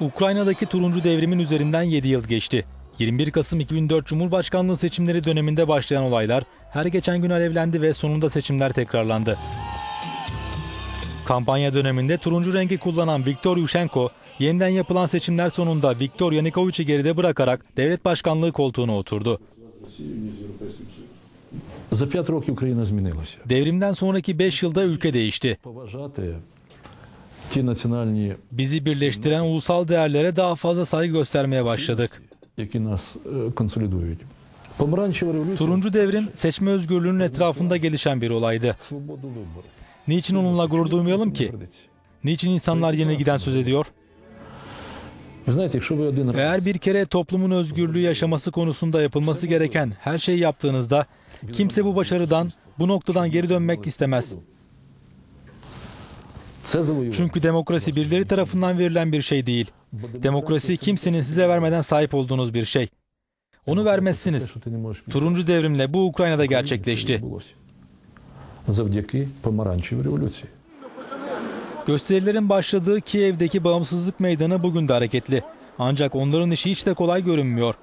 Ukrayna'daki turuncu devrimin üzerinden 7 yıl geçti. 21 Kasım 2004 Cumhurbaşkanlığı seçimleri döneminde başlayan olaylar her geçen gün alevlendi ve sonunda seçimler tekrarlandı. Kampanya döneminde turuncu rengi kullanan Viktor Yushchenko, yeniden yapılan seçimler sonunda Viktor Yanukovych'i geride bırakarak devlet başkanlığı koltuğuna oturdu. Devrimden sonraki 5 yılda ülke değişti. Bizi birleştiren ulusal değerlere daha fazla saygı göstermeye başladık. Turuncu devrim seçme özgürlüğünün etrafında gelişen bir olaydı. Niçin onunla gurur duymayalım ki? Niçin insanlar yenilgiden söz ediyor? Eğer bir kere toplumun özgürlüğü yaşaması konusunda yapılması gereken her şeyi yaptığınızda kimse bu başarıdan, bu noktadan geri dönmek istemez. Çünkü demokrasi birileri tarafından verilen bir şey değil. Demokrasi kimsenin size vermeden sahip olduğunuz bir şey. Onu vermezsiniz. Turuncu devrimle bu Ukrayna'da gerçekleşti. Gösterilerin başladığı Kiev'deki bağımsızlık meydanı bugün de hareketli. Ancak onların işi hiç de kolay görünmüyor.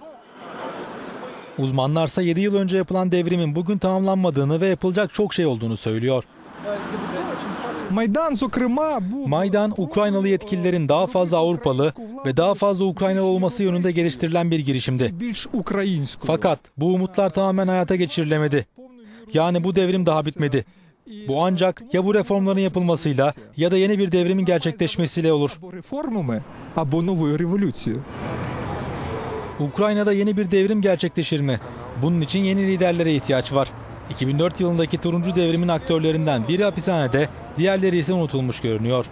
Uzmanlarsa 7 yıl önce yapılan devrimin bugün tamamlanmadığını ve yapılacak çok şey olduğunu söylüyor. Майдан, зокрема, був Maydan, Ukraynalı yetkililerin daha fazla Avrupalı ve daha fazla Ukraynalı olması yönünde geliştirilen bir girişimdi. більш українською. Fakat bu umutlar tamamen hayata geçirilemedi. Yani bu devrim daha bitmedi. Bu ancak ya bu reformların yapılmasıyla ya da yeni bir devrimin gerçekleşmesiyle olur. або реформами, або новою революцією. Ukrayna'da yeni bir devrim gerçekleşir mi? Bunun için yeni liderlere ihtiyaç var. 2004 yılındaki turuncu devrimin aktörlerinden biri hapishanede, diğerleri ise unutulmuş görünüyor.